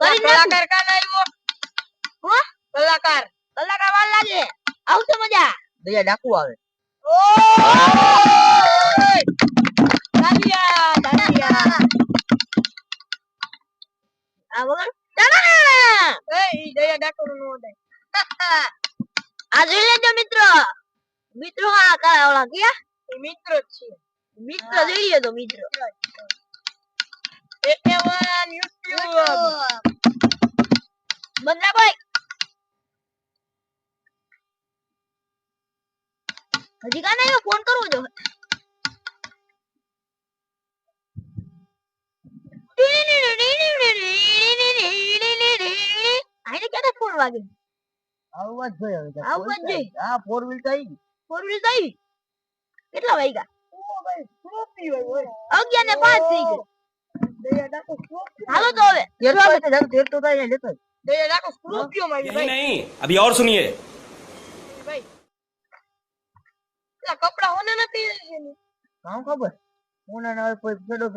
કરી નાખું. કલાકાર કાન આવ્યો હો? કલાકાર કલાકાર વાર લાગે આવશે મજા દયા ડાકુ આવે દાદિયા દાદિયા આ વગર ટાણા! એ ઈ દયા ડાકોર નો દે આ જોઈ લેજો મિત્રો મિત્રો આ કા ઓલા ગયા એ મિત્ર જ છે મિત્ર જોઈ લેજો મિત્ર એકેવન યુટ્યુબ બંદા ભાઈ હજી કાને આવ્યો ફોન કરવો જો આને ક્યારે ફોન વાગે આવવા જ જોઈએ હવે આવવા જ જોઈએ. હા ફોર વ્હીલ તો ફોર વ્હીલ થઈ કેટલા વાગ્યા અગિયાર ને પાંચ થઈ ટ્રોફી હાલો તો હવે તેર તો આવે તો જાવ, તેર તો થાય ને લેતો દયા ડાકોર સ્કોર્પિયો માં આવી यही ભાઈ नहीं अभी और सुनिए ભાઈ પેલા કપડા હોને નથી છે ને કામ ખબર કોના ના કોઈ ફેડો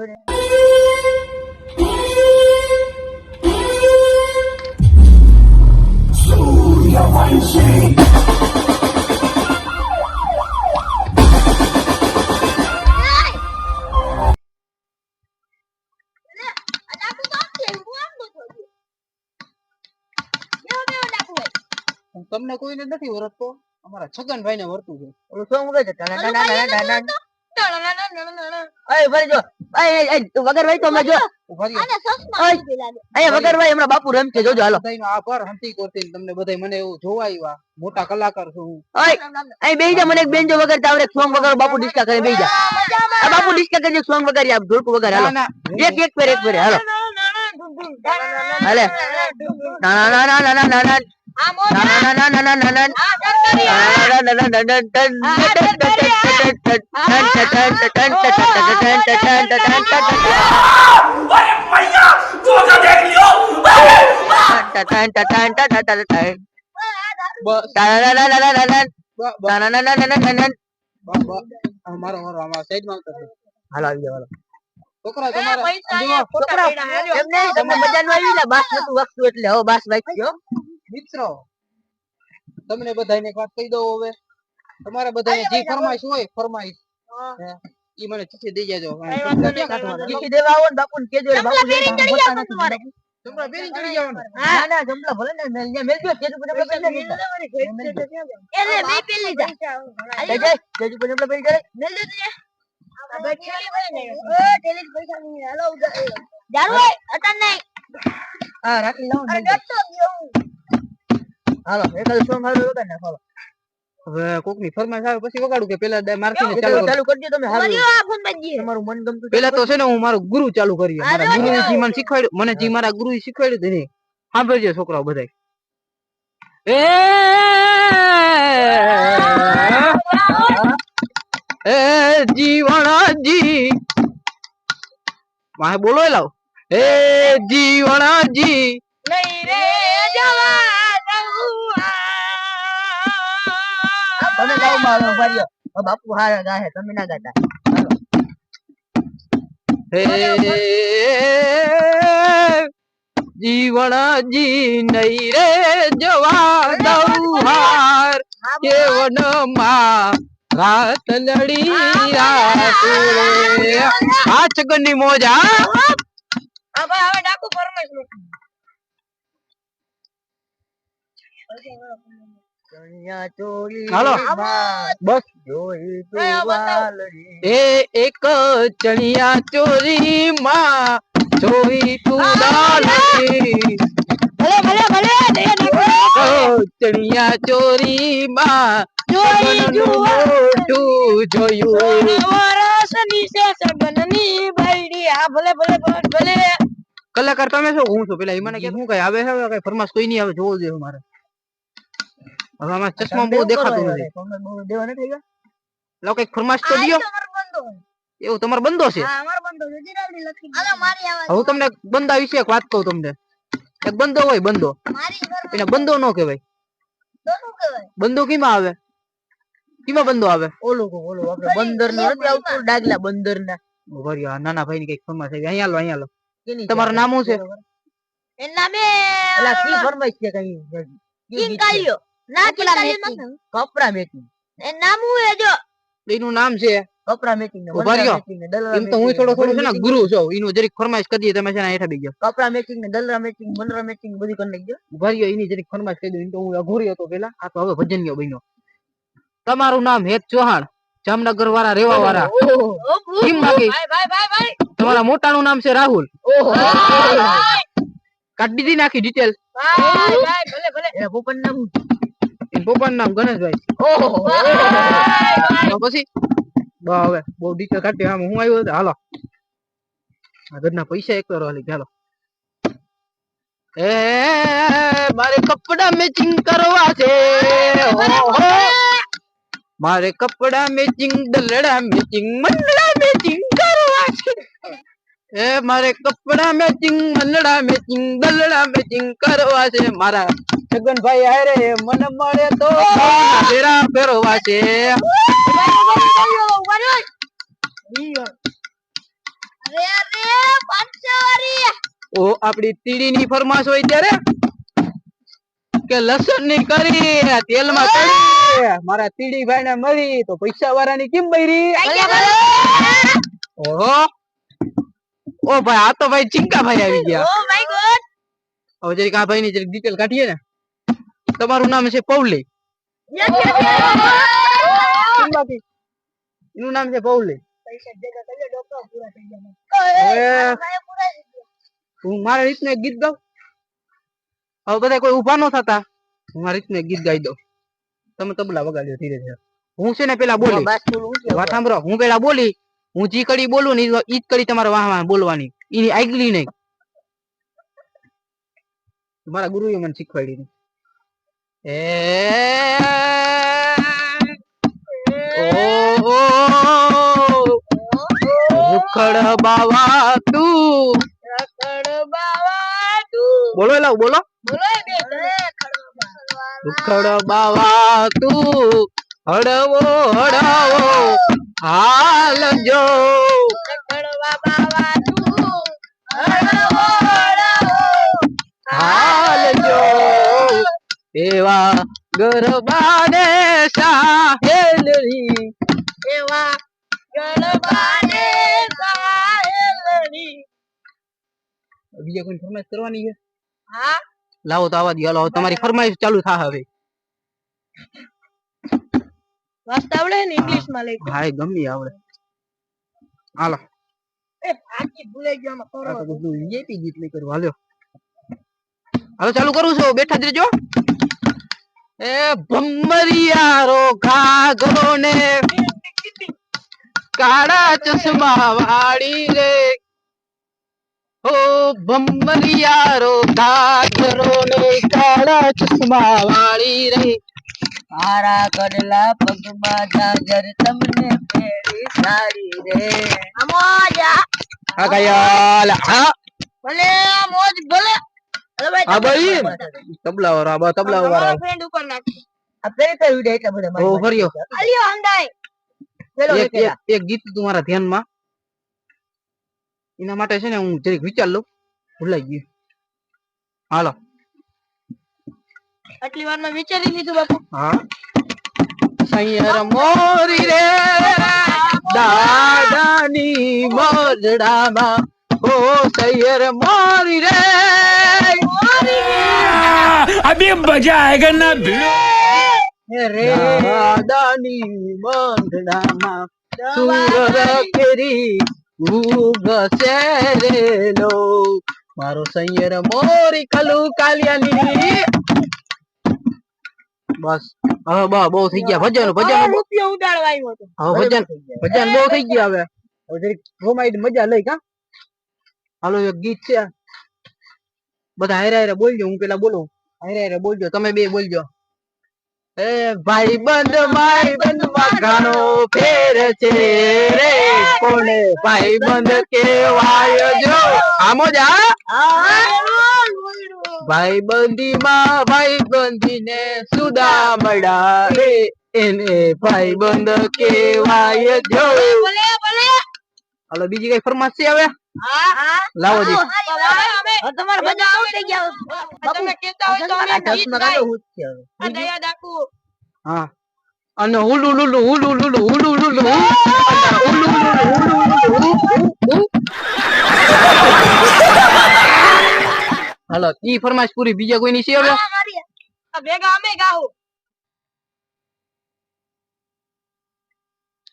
રમશે જોજો હાલો બધાયનો આભાર હંતી કરતી તમને બધાય મને એવું જોવા આવ્યા મોટા કલાકાર છું હું ઓય અહીં બેહી જા મને એક બેન જો વગર તાવરે સોંગ વગર બાપુ ડિસ્કા કરે બેજા બાપુ ડિસ્કા કરજો સોંગ વગર આપ ઢોલકું વગર હાલો ના, ના, એક એક ફેર એક ફેર હાલો હાલે ના ના ના ના ના ના અમારો અમારો સાઈડ માં આવતો હાલ આવી જાવ છોકરા તમારા છોકરા એમને તમે મજા નું આવી ને બાસ નતું વખતું એટલે હો બાસ વાંચ્યો મિત્રો તમને બધાને એક વાત કહી દઉં હવે. તમારા બધાને જે ફરમાઈશ હોય ફરમાઈશ. ઈ મને ચીઠી દઈ જાજો. ચીઠી દેવા આવો ને બાપુ ને કેજો બાપુ પહેરીને જઈને ચડી જાવ ના ના જમલા ભલે ને અહીંયા મેલજો તેજ ઉપર આપણે પહેરી લેજો. એટલે મેં પેલી જા જય જય કેજો ઉપર આપણે બેરી જાય. મેલ દે તુજે ટેલી પૈસા નહીં હાલો જારું હોય નહીં. હા રાખી લાવો ને અરે ડટતો ગયો હું. હાલો એકાદ સોંગ હાલો વગાડ નાખો હાલો. હવે કોકની ફરમાઈશ આવે પછી વગાડું કે પેલા મારથી ચાલુ ચાલુ ચાલુ કરજો તમે હાલો મળ્યો આ ફોન બાજી તમારું મન ગમતું પેલા તો છે ને હું મારું ગુરુ ચાલુ કરી મારા ગુરુ જી મને શીખવાડ્યું મને જી મારા ગુરુ શીખવાડ્યું હતું ને સાંભળજો છોકરાઓ બધા એ જીવણાજી. માહે બોલો લાવ. એ જીવણાજી. નહીં રે જવા. તમે ગાઓ મારો ભાઈઓ બાપુ હારા ગાહે તમે ના ગાતા હે જીવણજી નહીં રે જવા દઉં હાર. કેવનમાં રાત લડી આ છગનની મોજા હવે ડાકુ ચોળી હાલો. બસ. એ આ એક ચણિયા ચોરી માં જોઈ તું દાલતી ભલે ભલે ભલે ચણિયા ચોરી માં જોઈ જોયું. વરસની છે. હા ભલે ભલે ભલે. કલાકાર તમે શું હું છું. પેલા એ મને કે શું કઈ આવે છે હવે? કઈ ફરમાશ કોઈ નહીં આવે. જોવો જોઈએ મારે હવે આમાં ચશ્મા બહુ દેખાતું નથી. તમે બહુ દેવા નથી ગયા? લો ફરમાશ તો દિયો. એવું તમારો બંધો છે? હા અમારો બંધો ગુજરાતી લખી હાલો મારી આવાજ હવે હું તમને બંધા વિશે એક વાત કહું તમને. એક બંધો હોય બંધો. મારી એને બંધો ન કહેવાય. બંધો કીમાં આવે? કેમાં બંધો આવે? ઓલું કહું, ઓલું. આપણે બંદર નો નથી આવતું ડાગલા બંદર ના ઊભા નાના ભાઈ ની કંઈક ફરમાશ આવી અહીંયા લો અહીંયા લો તમારું નામ શું છે? એનું નામે એલા કી ફરમાઈશ છે કઈ? કિંગ કાલિયો. ના કિંગ કપડા કાલિયો મેચિંગ. નથી કપડા મેચિંગ એનું નામ હું હે જો. એનું નામ છે? કપડા મેચિંગ ને ઊભા રહ્યો. વંડા મેચિંગ ને દલરા એમ તો હું મેચિંગ થોડો ને થોડો છે ને બધું ગુરુ છું. એનું જરીક ફરમાઈશ કરી દઈએ તમે છે ને હેઠા બેસી જાઓ. કપડા મેચિંગ ને દલરા મેચિંગ મંડરા મેચિંગ બધું કરી નાખજો. ઊભા રહ્યો એની જરીક ફરમાઈશ કરી દઉં. એમ તો હું અઘોરી હતો પેલા આ તો હવે ભજનિયો બન્યો. તમારું નામ હેત ચૌહાણ જામનગર વાળા રેવા વાળા કેમ બાકી. ભાઈ ભાઈ ભાઈ ભાઈ. તમારા મોટાનું નામ છે રાહુલ. કાઢી દીધી નાખી ડિટેલ ભાઈ ભાઈ ભલે ભલે. એના પપ્પાનું નામ શું? એના પપ્પાનું નામ ગણેશભાઈ ભાઈ પછી હવે બહુ ડિટેલ કાઢી આમ હું આવ્યો હાલો. ઘરના પૈસા એક કરો હાલી ચાલો એ, મારે કપડા મેચિંગ કરવા છે. મારે કપડા મેચિંગ દલડા મેચિંગ મંડળા મેચિંગ કરવા છે. એ, મારે કપડા મેચિંગ મંડળા મેચિંગ દલડા મેચિંગ કરવા છે. મારા છગનભાઈ હારે મને મળે તો. ફેરા ફેરવા છે અરે અરે પાંચસો ઓ આપડી તીડીની ફરમાશ હોય ત્યારે? કે લસણની કરી તેલમાં તળી. મારા તીડી ભાઈ ને મળી તો પૈસા વાળા ની કેમ બૈરી ઓહો. ઓ ભાઈ આ તો ભાઈ ચિંકા ભાઈ આવી ગયા. ઓ માય ગોડ હવે જરી કા ભાઈ ની જરી ડિટેલ કાઢીએ ને. તમારું નામ છે પૌલી. એનું નામ છે પૌલી. હું મારા રીતને ગીત ગાઉં? હવે બધા કોઈ ઊભા ન થતા? હું મારી રીતને ગીત ગાઈ દઉં. તમે તબલા વગાડ્યો ધીરે ધીરે. હું છે ને પેલા બોલી વાત સાંભળો. હું પેલા બોલી હું જી કડી બોલું ને ઈ જ કડી તમારે વાહ વાહ બોલવાની. એની આગલી નહીં. મારા ગુરુએ મને શીખવાડી હતી. એ ઓ રૂખડ બાવા તું બોલો લાવ બોલો રૂખડ બાવા તું હાલ જો એવા ગરબાને સાહેલણી એવા ગરબાને સાહેલણી બીજા કોઈ ફરમાઈશ કરવાની છે? હા? લાવો તો આવા દો લાવો તમારી ફરમાઈશ ચાલુ થા હવે. વાંચતા આવડે ને ઇંગ્લિશમાં લઈ હા ગમી આવડે. હાલો. એ બાકી ભૂલાઈ ગયો કરો બધું VIP ગીત લઈ કરવા હાલ્યો હાલો ચાલુ કરું છું. બેઠા જ રહેજો. એ ભમરિયારો ઘાઘરો ને કાળા ચશ્મા વાળી રે. ઓ ભમરિયારો ઘાઘરો ને કાળા ચશ્મા વાળી રે. મારા કડલા પગમાં જાજર તમને ફેરી સારી રે. મોજા આ. કયાલ. હા. ભલે મોજ ભલે. હા ભાઈ. તબલા વાળા બા તબલા વાળા. ફ્રેન્ડ ઉપર નાખ. અત્યારે ફેરી ફેરી એટલે બધા ઓ ફર્યો. અલિયો હંડાઈ પેલો એક એક- એક ગીત તમારા ધ્યાનમાં. એના માટે છે ને હું જરીક વિચાર લઉં. ભૂલાઈ ગયું. હાલો. આટલી વારમાં વિચારી લીધું બાપુ. હા. સૈયર મોરી રે દાદાની મોજડામાં. ઓ સૈયર મોરી રે. अभी मजा आएगा ना भिड़ो હે રે દાદાની મોરડામાં સુર કેરી ઉગસે રેલો મારો સૈયર મોરી કલુ કાલિયાની બસ હવે બા બહુ થઈ ગયા ભજન ભજન રૂપિયો ઉડાડવા આવ્યો હતો હવે ભજન ભજન બહુ થઈ ગયા હવે હવે જરીક રોમાઈ મજા લઈ કા હાલો એક ગીત છે બધા હારે હારે બોલજો હું પેલા બોલું. હારે હારે બોલજો તમે બે બોલજો. એ ભાઈ બંધ ભાઈ બંધ ઘણો ફેર છે રે. કોને ભાઈ બંધ કેવાય જો? આમો જા ભાઈ બંધી માં ભાઈ બંધી ને સુદા મળા રે એને ભાઈ બંધ કેવાય જો. હાલો બીજી કઈ હવે? હા લાવો જી હવે તમારે બધા થઈ ગયા તમે કેતા હોય તો અમે દસ મગાડો હું જ છે હવે. આ દયા દાકુ હા અને હુલુ લુલુ હુલુ લુલુ હુલુ લુલુ હુલુ લુલુ હુલુ લુલુ. હાલો ઈ ફરમાઈશ પૂરી બીજા કોઈની છે હવે આ ભેગા અમે ગાહું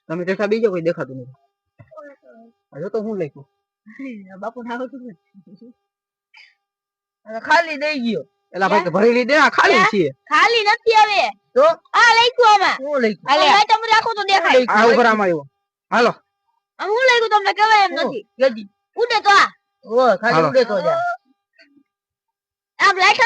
તમે દેખા બીજો કોઈ દેખાતું નથી હજુ તો હું લખ્યું બાપુ ના આવતું નથી. હવે ખાલી દઈ ગયો. એલા ભાઈ ભરી લીધે આ ખાલી છે ખાલી નથી હવે. તો? આ લખ્યું આમાં. શું લખ્યું? આ લાઈટ અમને રાખો તો દેખાય. આ ઉપર આમાં આવ્યો. હાલો. આમ હું લખ્યું તમને કહેવાય એમ નથી. કેજી. ઉડે તો આ. ઓ ખાલી ઉડે તો જા. આમ લાઈટ